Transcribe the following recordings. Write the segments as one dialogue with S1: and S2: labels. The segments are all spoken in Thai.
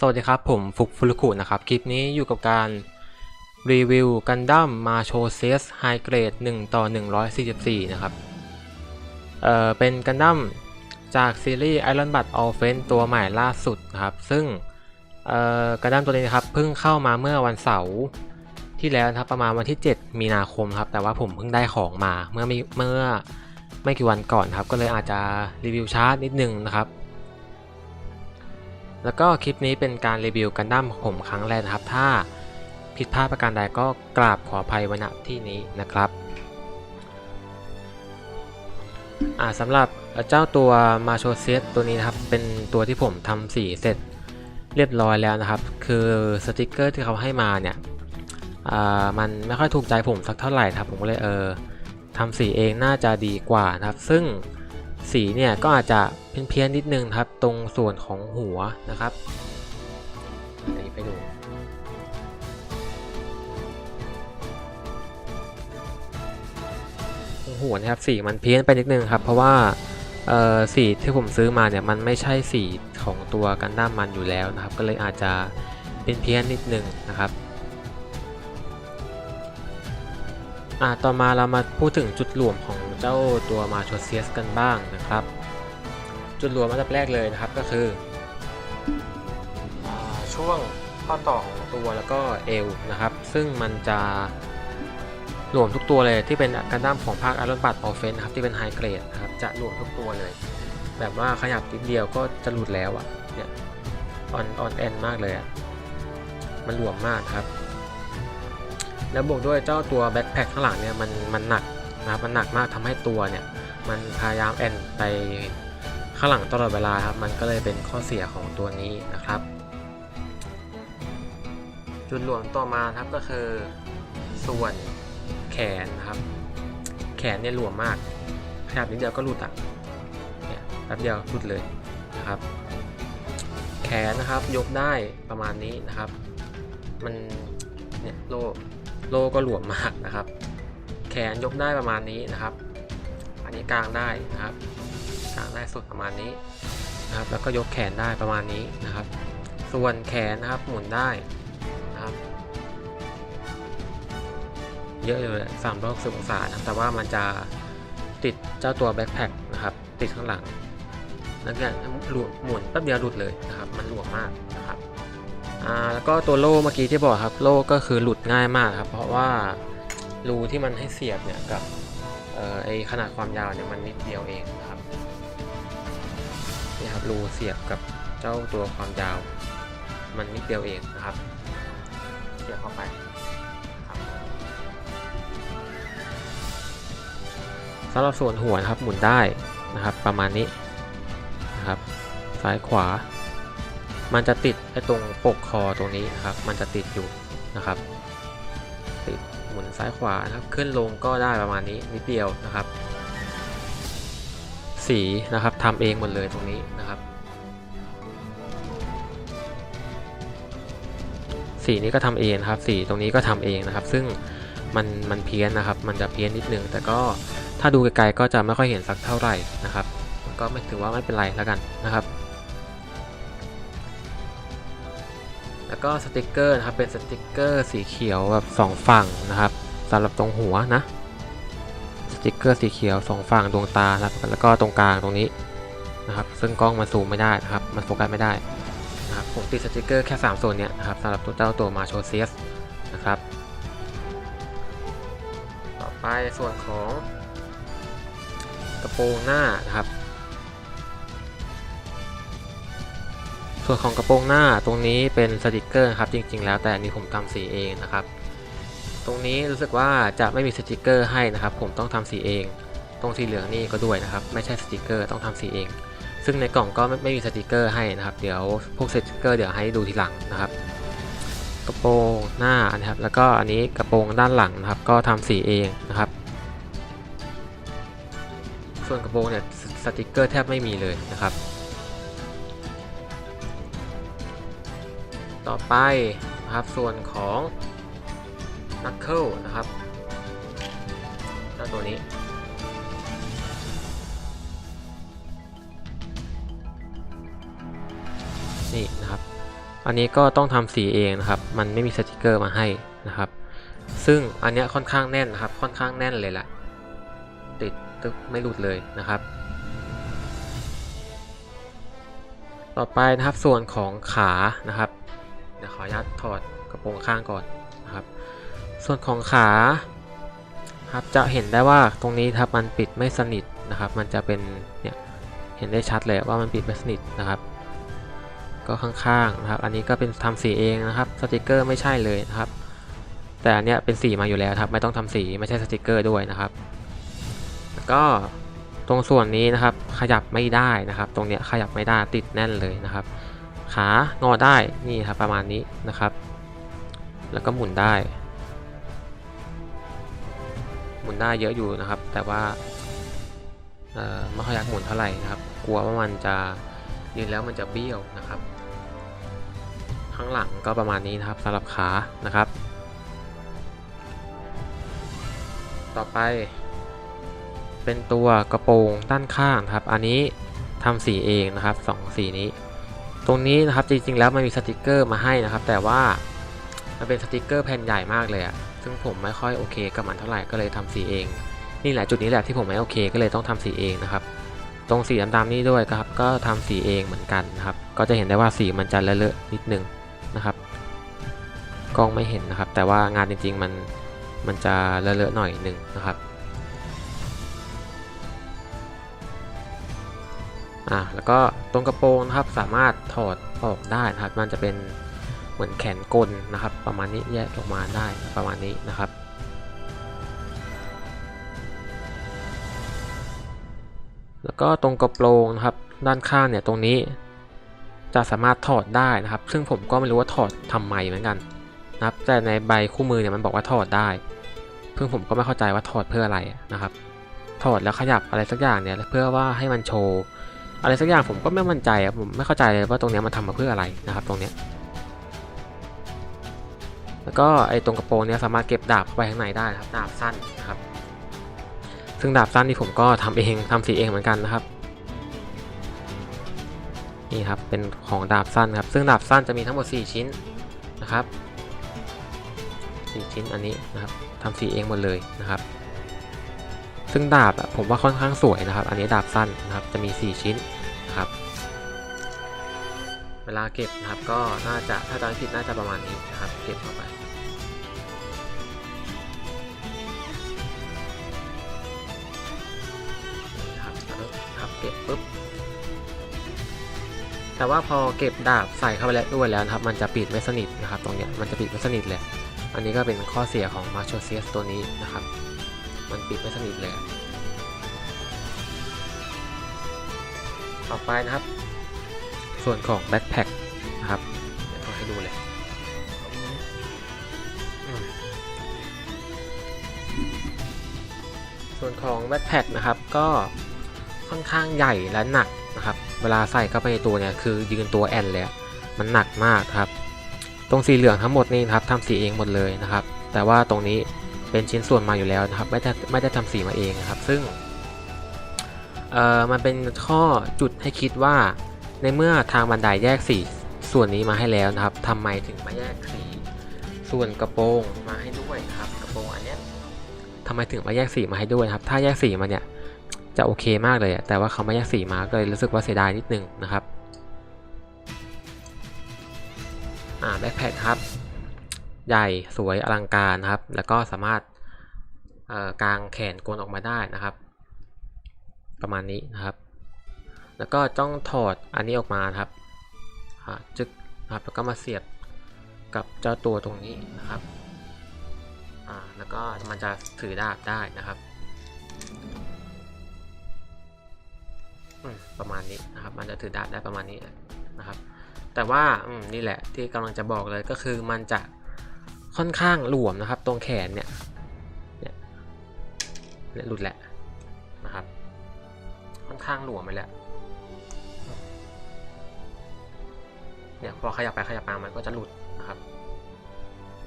S1: สวัสดีครับ ผมฟุกฟุรุคุนะครับ คลิปนี้อยู่กับการรีวิวกันดั้มมาโชเซสไฮเกรด1ต่อ 144 นะครับ เอ่อ เป็นกันดั้มจากซีรีส์ Iron Blood Offense ตัวใหม่ล่าสุดนะครับ ซึ่ง เอ่อ กันดั้มตัวนี้นะครับ เพิ่งเข้ามาเมื่อวันเสาร์ที่แล้วนะครับ ประมาณวันที่ 7 มีนาคมครับ แต่ว่าผมเพิ่งได้ของมาเมื่อไม่เมื่อไม่กี่วันก่อนครับ ก็เลยอาจจะรีวิวช้านิดนึงนะครับ แล้วก็คลิปนี้เป็นการรีวิวกันดั้มผมครั้งแรกนะครับ ถ้าผิดพลาดประการใดก็กราบขออภัยไว้ณที่นี้นะครับอ่าสำหรับเจ้าตัวมาโชเซตตัวนี้นะครับเป็นตัวที่ผมทำสีเสร็จเรียบร้อยแล้วนะครับ คือสติกเกอร์ที่เขาให้มาเนี่ยอ่ามันไม่ค่อยถูกใจผมสักเท่าไหร่ครับผมก็เลยเออทำสีเองน่าจะดีกว่านะครับ ซึ่ง สีเนี่ยก็อาจจะเพี้ยนๆนิดนึงครับ ตรงส่วนของหัวนะครับอันนี้ไปดูหัวนะครับสีมันเพี้ยนไปนิดนึงครับ เพราะว่าสีที่ผมซื้อมาเนี่ยมันไม่ใช่สีของตัวกันดั้มมันอยู่แล้วนะครับ ก็เลยอาจจะเป็นเพี้ยนนิดนึงนะครับ อ่าต่อมาเรามาพูดถึงจุดรวมของเจ้าตัวมาโชเซียสกันบ้างนะครับ จุดรวมอันดับแรกเลยนะครับก็คืออช่วงข้อต่อของตัวแล้วก็เอวนะครับ ซึ่งมันจะรวมทุกตัวเลยที่เป็นกันดั้มของภาคอารอนบัตออฟเฟนครับที่เป็นไฮเกรดครับจะรวมทุกตัวเลย แบบว่าขยับนิดเดียวก็จะหลุดแล้วอะ่ะเนี่ยออนออนแอนมากเลยอะ่ะมันรวมมากครับ แล้วบวกด้วยเจ้าตัวแบ็คแพคข้างหลังเนี่ยมันมันหนักนะครับมันหนักมากทำให้ตัวเนี่ยมันพยายามแอนไปข้างหลังตลอดเวลาครับมันก็เลยเป็นข้อเสียของตัวนี้นะครับ จุดรวมต่อมาครับก็คือส่วนแขนนะครับ แขนเนี่ยรวมมากขยับนิดเดียวก็หลุดอะเนี่ยแป๊บเดียวหลุดเลยนะครับ แขนนะครับยกได้ประมาณนี้นะครับ มันเนี่ยโล โลก็หลวมมากนะครับ แขนยกได้ประมาณนี้นะครับ อันนี้กลางได้นะครับกลางได้สุดประมาณนี้นะครับ แล้วก็ยกแขนได้ประมาณนี้นะครับ ส่วนแขนนะครับหมุนได้นะครับ เยอะเลยสามร้อยสิบองศานะแต่ว่ามันจะติดเจ้าตัวแบ็คแพคนะครับ ติดข้างหลังแล้วก็หลุดหมุนแป๊บเดียวหลุดเลยนะครับ มันหลวมมาก อ่าแล้วก็ตัวโล่เมื่อกี้ที่บอกครับโล่ก็คือหลุดง่ายมากครับ เพราะว่ารูที่มันให้เสียบเนี่ยกับเอ่อไอขนาดความยาวเนี่ยมันนิดเดียวเองครับนี่ครับรูเสียบกับเจ้าตัวความยาว มันนิดเดียวเองนะครับเสียบเข้าไปสำหรับส่วนหัวนะครับหมุนได้นะครับ ประมาณนี้นะครับ ซ้ายขวา มันจะติดไอ้ตรงปกคอตรงนี้นะครับ มันจะติดอยู่นะครับ ติดหมุนซ้ายขวานะครับ ขึ้นลงก็ได้ประมาณนี้นิดเดียวนะครับ สีนะครับทำเองหมดเลยตรงนี้นะครับ สีนี้ก็ทำเองครับ สีตรงนี้ก็ทำเองนะครับ ซึ่งมันมันเพี้ยนนะครับ มันจะเพี้ยนนิดนึง แต่ก็ถ้าดูไกลๆก็จะไม่ค่อยเห็นสักเท่าไหร่นะครับ ก็ไม่ถือว่าไม่เป็นไรแล้วกันนะครับ แล้วก็สติกเกอร์นะครับเป็นสติกเกอร์สีเขียวแบบสองฝั่งนะครับสำหรับตรงหัวนะสติกเกอร์สีเขียวสองฝั่งดวงตาครับแล้วก็ตรงกลางตรงนี้นะครับซึ่งกล้องมันซูมไม่ได้นะครับมันโฟกัสไม่ได้นะครับผมติดสติกเกอร์แค่ 3 ส่วนเนี้ยนะครับสำหรับตัวเจ้าตัวมาโชเซียสนะครับต่อไปส่วนของกระโปรงหน้านะครับ ส่วนของกระโปรงหน้าตรงนี้เป็นสติกเกอร์ครับจริง ๆ แล้วแต่อันนี้ผมทำสีเองนะครับ ตรงนี้รู้สึกว่าจะไม่มีสติกเกอร์ให้นะครับ ผมต้องทำสีเอง ตรงสีเหลืองนี่ก็ด้วยนะครับ ไม่ใช่สติกเกอร์ต้องทำสีเอง ซึ่งในกล่องก็ไม่ไม,มีสติกเกอร์ให้นะครับ เดี๋ยวพวกสติกเกอร์เดี๋ยวให้ดูทีหลังนะครับ กระโปรงหน้านะครับ แล้วก็อันนี้กระโปรงด้านหลังนะครับ ก็ทำสีเองนะครับ ส่วนกระโปรงเนี่ยสติกเกอร์แทบไม่มีเลยนะครับ ต่อไปนะครับ ส่วนของนักเคิลนะครับเจ้าตัวนี้ นี่นะครับ อันนี้ก็ต้องทำสีเองนะครับ มันไม่มีสติกเกอร์มาให้นะครับ ซึ่งอันนี้ค่อนข้างแน่นนะครับ ค่อนข้างแน่นเลยแหละ ติดตึกไม่หลุดเลยนะครับต่อไปนะครับส่วนของขานะครับ เดี๋ยวขออนุญาตถอดกระโปรงข้างก่อนนะครับ ส่วนของขาครับจะเห็นได้ว่าตรงนี้ครับมันปิดไม่สนิทนะครับ มันจะเป็นเนี่ยเห็นได้ชัดเลยว่ามันปิดไม่สนิทนะครับ ก็ข้างๆนะครับ อันนี้ก็เป็นทำสีเองนะครับสติกเกอร์ไม่ใช่เลยนะครับ แต่อันเนี้ยเป็นสีมาอยู่แล้วครับ ไม่ต้องทำสีไม่ใช่สติกเกอร์ด้วยนะครับก็ตรงส่วนนี้นะครับขยับไม่ได้นะครับ ตรงเนี้ยขยับไม่ได้ติดแน่นเลยนะครับ ขางอได้นี่ครับประมาณนี้นะครับ แล้วก็หมุนได้ หมุนได้เยอะอยู่นะครับ แต่ว่าไม่ค่อยอยากหมุนเท่าไหร่นะครับ กลัวว่ามันจะยืนแล้วมันจะเบี้ยวนะครับ ข้างหลังก็ประมาณนี้นะครับสำหรับขานะครับ ต่อไป เป็นตัวกระโปรงด้านข้างครับ อันนี้ทำสีเองนะครับสองสีนี้ ตรงนี้นะครับจริงๆแล้วมันมีสติกเกอร์มาให้นะครับ แต่ว่ามันเป็นสติกเกอร์แผ่นใหญ่มากเลยอะซึ่งผมไม่ค่อยโอเคกับมันเท่าไหร่ก็เลยทำสีเอง นี่แหละจุดนี้แหละที่ผมไม่โอเคก็เลยต้องทำสีเองนะครับ ตรงสีดำๆนี่ด้วยครับก็ทำสีเองเหมือนกันนะครับ ก็จะเห็นได้ว่าสีมันจะเลอะๆนิดนึงนะครับกล้องไม่เห็นนะครับ แต่ว่างานจริงๆมันมันจะเลอะๆหน่อยหนึ่งนะครับ อ่าแล้วก็ตรงกระโปรงนะครับสามารถถอดออกได้นะครับ มันจะเป็นเหมือนแขนกลนะครับ ประมาณนี้แยกออกมาได้ประมาณนี้นะครับแล้วก็ตรงกระโปรงนะครับด้านข้างเนี่ยตรงนี้จะสามารถถอดได้นะครับ ซึ่งผมก็ไม่รู้ว่าถอดทำไมเหมือนกันนะครับ แต่ในใบคู่มือเนี่ยมันบอกว่าถอดได้ซึ่งผมก็ไม่เข้าใจว่าถอดเพื่ออะไรนะครับ ถอดแล้วขยับอะไรสักอย่างเนี่ยเพื่อว่าให้มันโชว์ อะไรสักอย่างผมก็ไม่มั่นใจอะผมไม่เข้าใจเลยว่าตรงนี้มันทำมาเพื่ออะไรนะครับ ตรงนี้แล้วก็ไอ้ตรงกระโปรงเนี้ยสามารถเก็บดาบเข้าไปข้างในได้นะครับดาบสั้นนะครับ ซึ่งดาบสั้นที่ผมก็ทำเองทำสีเองเหมือนกันนะครับนี่ครับเป็นของดาบสั้นครับซึ่งดาบสั้นจะมีทั้งหมด 4 ชิ้นนะครับ4ชิ้นอันนี้นะครับทำสีเองหมดเลยนะครับ ซึ่งดาบอะผมว่าค่อนข้างสวยนะครับ อันนี้ดาบสั้นนะครับ จะมี 4 ชิ้นนะครับ เวลาเก็บนะครับก็น่าจะถ้าจำไม่ผิดน่าจะประมาณนี้นะครับ เก็บเข้าไปนะครับปึ๊บครับเก็บปุ๊บ แต่ว่าพอเก็บดาบใส่เข้าไปแล้วด้วยแล้วนะครับ มันจะปิดไม่สนิทนะครับ ตรงเนี้ยมันจะปิดไม่สนิทเลย อันนี้ก็เป็นข้อเสียของมาโชเซียสตัวนี้นะครับ มันปิดไม่สนิทเลย ต่อไปนะครับ ส่วนของแบ็คแพคนะครับ เดี๋ยวเอให้ดูเลยส่วนของแบ็คแพคนะครับก็ค่อนข้างใหญ่และหนักนะครับ เวลาใส่เข้าไปในตัวเนี่ยคือยืนตัวแอนเลยมันหนักมากครับ ตรงสีเหลืองทั้งหมดนี่นครับทำสีเองหมดเลยนะครับ แต่ว่าตรงนี้ เป็นชิ้นส่วนมาอยู่แล้วนะครับ ไม่ได้ไม่ได้ทำสีมาเองนะครับ ซึ่งเอ่อมันเป็นข้อจุดให้คิดว่า ในเมื่อทางบันไดแยกสีส่วนนี้มาให้แล้วนะครับทำไมถึงมาแยกสีส่วนกระโปรงมาให้ด้วยครับ กระโปรงอันเนี้ยทำไมถึงมาแยกสีมาให้ด้วยครับ ถ้าแยกสีมาเนี่ยจะโอเคมากเลยแต่ว่าเขาไม่แยกสีมาก็เลยรู้สึกว่าเสียดายนิดนึงนะครับอ่าแบ็คแพคครับ ใหญ่สวยอลังการนะครับ แล้วก็สามารถกางแขนกลออกมาได้นะครับ ประมาณนี้นะครับ แล้วก็ต้องถอดอันนี้ออกมาครับจึกนะครับแล้วก็มาเสียบกับเจ้าตัวตรงนี้นะครับแล้วก็มันจะถือดาบได้นะครับประมาณนี้นะครับ มันจะถือดาบได้ประมาณนี้นะครับ แต่ว่านี่แหละที่กำลังจะบอกเลยก็คือมันจะ ค่อนข้างหลวมนะครับ ตรงแขนเนี่ยเนี่ยหลุดแหละนะครับ ค่อนข้างหลวมไปแล้วเนี่ยพอขยับไปขยับมามันก็จะหลุดนะครับ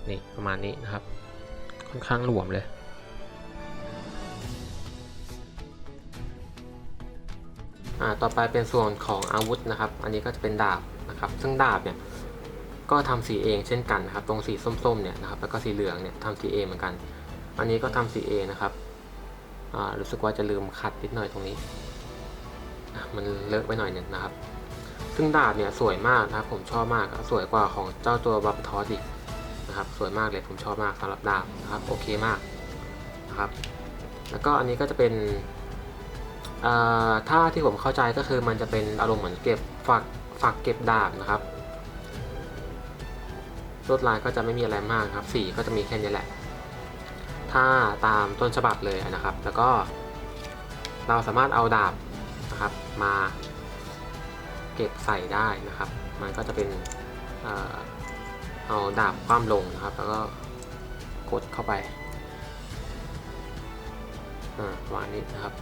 S1: นี่ประมาณนี้นะครับ ค่อนข้างหลวมเลยอ่าต่อไปเป็นส่วนของอาวุธนะครับ อันนี้ก็จะเป็นดาบนะครับ ซึ่งดาบเนี่ย ก็ทำสีเองเช่นกันนะครับ ตรงสีส้มๆเนี่ยนะครับแล้วก็สีเหลืองเนี่ยทำสีเองเหมือนกัน อันนี้ก็ทำสีเองนะครับอ่ารู้สึกว่าจะลืมขัดนิดหน่อยตรงนี้ มันเลอะไปหน่อยหนึ่งนะครับ ซึ่งดาบเนี่ยสวยมากนะครับ ผมชอบมากสวยกว่าของเจ้าตัวบัฟทอสอีกนะครับ สวยมากเลยผมชอบมากสำหรับดาบนะครับโอเคมากนะครับ แล้วก็อันนี้ก็จะเป็นถ้าที่ผมเข้าใจก็คือมันจะเป็นอารมณ์เหมือนเก็บฝักฝักเก็บดาบนะครับ ลวดลายก็จะไม่มีอะไรมากครับสีก็จะมีแค่นี้แหละ ถ้าตามต้นฉบับเลยนะครับ แล้วก็เราสามารถเอาดาบนะครับมาเก็บใส่ได้นะครับ มันก็จะเป็นเอาดาบคว่ำลงนะครับ แล้วก็กดเข้าไปอ่าวางนี้นะครับ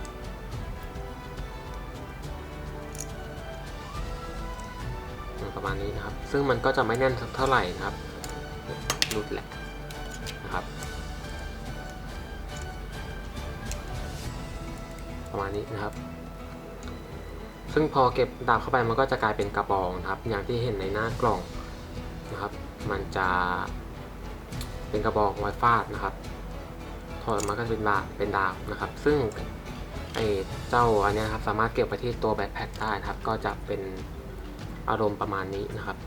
S1: ประมาณนี้นะครับ ซึ่งมันก็จะไม่แน่นสักเท่าไหร่นะครับ รุดแหละนะครับ ประมาณนี้นะครับ ซึ่งพอเก็บดาบเข้าไปมันก็จะกลายเป็นกระบองนะครับ อย่างที่เห็นในหน้ากล่องนะครับ มันจะเป็นกระบองไว้ฟาดนะครับถอดมาก็จะเป็นดาบเป็นดาบนะครับ ซึ่งไอ้เจ้าอันนี้นครับสามารถเก็บไปที่ตัวแบ็คแพคได้นะครับ ก็จะเป็นอารมณ์ประมาณนี้นะครับ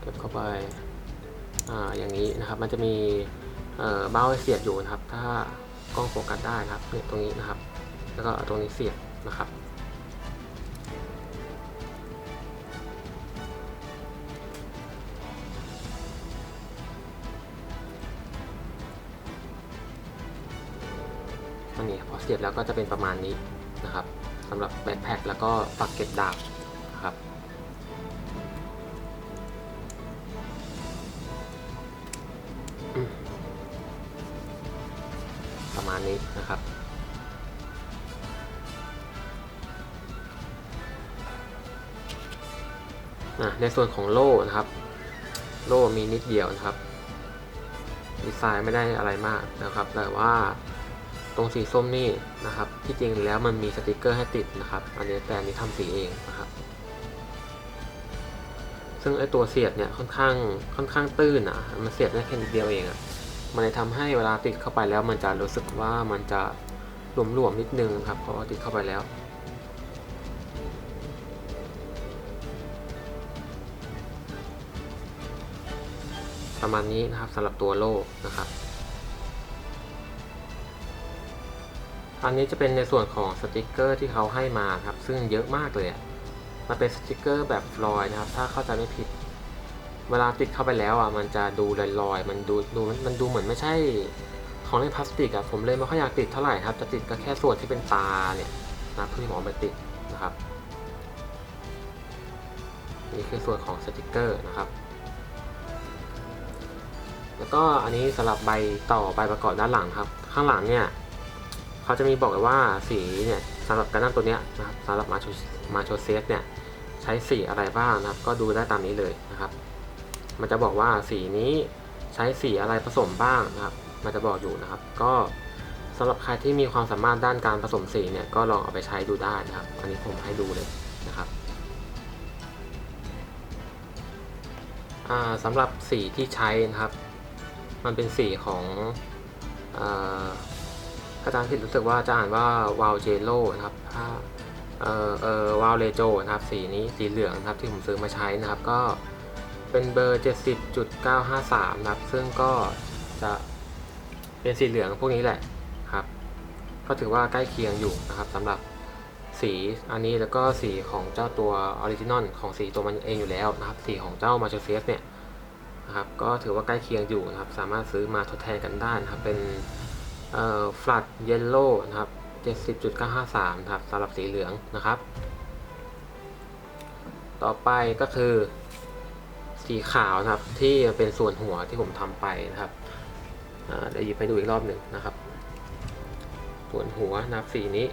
S1: เก็บเข้าไป อย่างนี้นะครับมันจะมีเบ้าเสียบอยู่นะครับ ถ้ากล้องโฟกัสได้นะครับเนี่ยตรงนี้นะครับ แล้วก็ตรงนี้เสียบนะครับอันนี้พอเสียบแล้วก็จะเป็นประมาณนี้นะครับสำหรับแบ็คแพ็คแล้วก็ฝักเก็บดาบนะครับ อะในส่วนของโล่นะครับ โล่มีนิดเดียวนะครับดีไซน์ไม่ได้อะไรมากนะครับ แต่ว่าตรงสีส้มนี่นะครับ ที่จริงแล้วมันมีสติกเกอร์ให้ติดนะครับ อันนี้แต่อันนี้ทำสีเองนะครับ ซึ่งไอตัวเสียบเนี่ยค่อนข้างค่อนข้างตื้นอะ มันเสียบได้แค่นิดเดียวเองอะ มันเลยทำให้เวลาติดเข้าไปแล้ว มันจะรู้สึกว่ามันจะหลวมๆนิดนึงครับเพราะว่าติดเข้าไปแล้ว ประมาณนี้นะครับสำหรับตัวโล่นะครับอันนี้จะเป็นในส่วนของสติกเกอร์ที่เขาให้มาครับซึ่งเยอะมากเลยมันเป็นสติกเกอร์แบบฟลอยนะครับ ถ้าเข้าใจไม่ผิด เวลาติดเข้าไปแล้วอะมันจะดูลอยๆมันดูดูมันดูเหมือนไม่ใช่ของเล่นพลาสติกอะผมเลยไม่ค่อยอยากติดเท่าไหร่ครับจะติดก็แค่ส่วนที่เป็นตาเนี่ยนะที่หมอไปติดนะครับนี่คือส่วนของสติกเกอร์นะครับ แล้วก็อันนี้สำหรับใบต่อใบประกอบด้านหลังครับ ข้างหลังเนี่ยเขาจะมีบอกเลยว่าสีเนี่ยสำหรับการนั่งตัวเนี้ยนะครับสำหรับมาโชมาโชเซฟเนี่ยใช้สีอะไรบ้างนะครับ ก็ดูได้ตามนี้เลยนะครับ มันจะบอกว่าสีนี้ใช้สีอะไรผสมบ้างนะครับ มันจะบอกอยู่นะครับ ก็สำหรับใครที่มีความสามารถด้านการผสมสีเนี่ยก็ลองเอาไปใช้ดูได้นะครับ อันนี้ผมให้ดูเลยนะครับอ่าสำหรับสีที่ใช้นะครับ มันเป็นสีของอาอาจารย์ผิดรู้สึกว่าจะอ่านว่าวาลเจโ o นะครับถ้าเออเออวาลเลโจนะครับสีนี้สีเหลืองนะครับที่ผมซื้อมาใช้นะครับก็เป็นเบอร์ 70.953 นะครับ ซึ่งก็จะเป็นสีเหลืองพวกนี้แหละครับ ก็ถือว่าใกล้เคียงอยู่นะครับสำหรับสีอันนี้แล้วก็สีของเจ้าตัวออริจินอลของสีตัวมันเองอยู่แล้วนะครับ สีของเจ้ามาเชเฟสเนี่ย นะครับก็ถือว่าใกล้เคียงอยู่นะครับ สามารถซื้อมาทดแทนกันได้นะครับ เป็นเอ่อ flat yellow นะครับ70.953นะครับสำหรับสีเหลืองนะครับ ต่อไปก็คือ สีขาวนะครับที่เป็นส่วนหัวที่ผมทำไปนะครับเอ่อเดี๋ยวหยิบให้ดูอีกรอบหนึ่งนะครับ ส่วนหัวนะครับสีนี้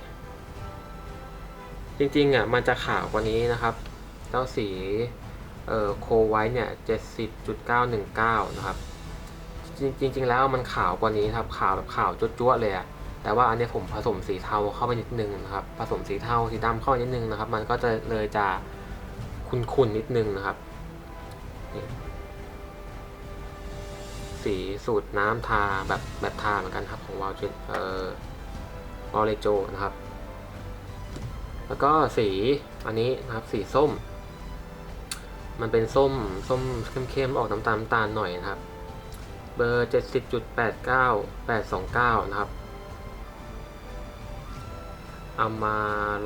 S1: จริงๆอะมันจะขาวกว่านี้นะครับเจ้าสี เอ่อโคไว้เนี่ย70.919นะครับ จริงๆแล้วมันขาวกว่านี้ครับขาวแบบขาวจั๊วๆเลยอะแต่ว่าอันนี้ผมผสมสีเทาเข้าไปนิดนึงนะครับ ผสมสีเทาสีดำเข้าไปนิดนึงนะครับ มันก็จะเลยจะขุ่นๆนิดนึงนะครับ สีสูตรน้ำทาแบบแบบทาเหมือนกันครับของวอลเจนเอ่อวอลเลโจนะครับ แล้วก็สีอันนี้นะครับสีส้ม มันเป็นส้มส้มเข้มๆออกน้ำตาลตาลหน่อยนะครับ เบอร์ 70.89 829 นะครับอามา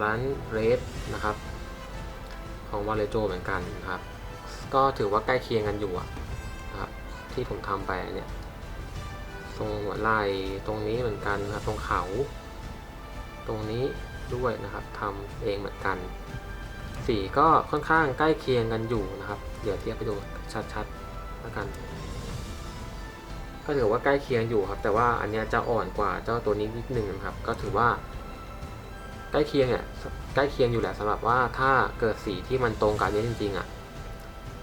S1: ลันเรสนะครับ ของวาเลโจเหมือนกันนะครับ ก็ถือว่าใกล้เคียงกันอยู่นะครับ ที่ผมทำไปเนี่ยตรงหัวไหล่ตรงนี้เหมือนกันนะครับ ตรงเขา ตรงนี้ด้วยนะครับทำเองเหมือนกัน สีก็ค่อนข้างใกล้เคียงกันอยู่นะครับ เดี๋ยวเทียบไปดูชัดๆแล้วกัน ก็ถือว่าใกล้เคียงอยู่ครับ แต่ว่าอันนี้จะอ่อนกว่าเจ้าตัวนี้นิดนึงนะครับ ก็ถือว่า ใกล้เคียงเนี่ยใกล้เคียงอยู่แหละสำหรับว่าถ้าเกิดสีที่มันตรงกันนี้จริงๆอะ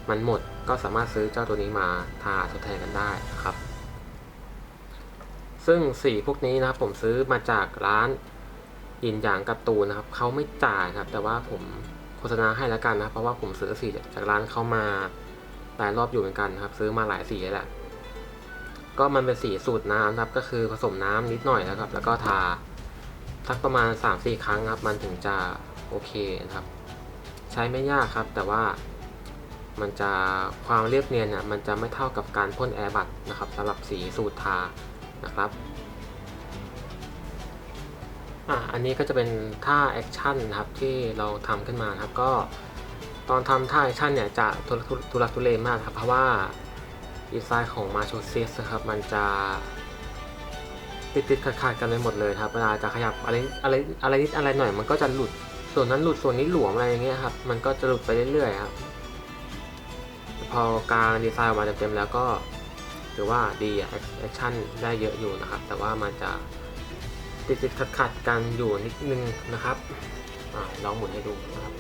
S1: มันหมดก็สามารถซื้อเจ้าตัวนี้มาทาทดแทนกันได้นะครับ ซึ่งสีพวกนี้นะครับผมซื้อมาจากร้านยินหยางการ์ตูนนะครับเขาไม่จ่ายครับ แต่ว่าผม ฆษณาให้แล้วกันนะ เพราะว่าผมซื้อสีจากร้านเขามาหลายรอบอยู่เหมือนกันครับ ซื้อมาหลายสีแล้วแหละก็มันเป็นสีสูตรน้ำครับ ก็คือผสมน้ำนิดหน่อยนะครับ แล้วก็ทาสักประมาณ 3-4 ครั้งครับ มันถึงจะโอเคนะครับ ใช้ไม่ยากครับ แต่ว่ามันจะความเรียบเนียนเนี่ยมันจะไม่เท่ากับการพ่นแอร์บัตนะครับสำหรับสีสูตรทานะครับ อะอันนี้ก็จะเป็นท่าแอคชั่นนะครับที่เราทำขึ้นมานะครับก็ตอนทำท่าแอคชั่นเนี่ยจะทุลักทุเลมากครับเพราะว่าดีไซน์ของมาโชเซสครับมันจะติดติดขัดๆกันไปหมดเลยครับเวลาจะขยับอะไรอะไรอะไรนิดอะไรหน่อย มันก็จะหลุดส่วนนั้นหลุดส่วนนี้หลวมอะไรอย่างเงี้ยครับมันก็จะหลุดไปเรื่อยๆครับพอกลางดีไซน์ออกมาเต็มๆแล้วก็ถือว่าดีอะแอคชั่นได้เยอะอยู่นะครับ แต่ว่ามันจะ ติดติดขัดขัดกันอยู่นิดนึงนะครับอลองหมุนให้ดูนะครับ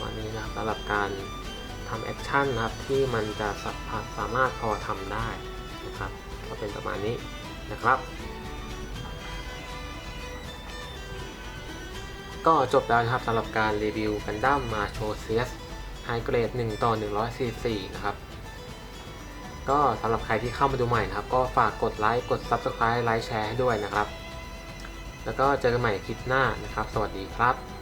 S1: วันนี้นะครับสำหรับการทำแอคชั่นนะครับที่มันจะสาสามารถพอทำได้นะครับ ก็เป็นประมาณนี้นะครับก็จบแล้วนะครับสำหรับการรีวิวกันดั้มมาโชเซียสไฮเกรด 1 ต่อ 144 นะครับ ก็สำหรับใครที่เข้ามาดูใหม่นะครับ ก็ฝากกดไลค์กด Subscribe ไลค์แชร์ให้ด้วยนะครับ แล้วก็เจอกันใหม่คลิปหน้านะครับ สวัสดีครับ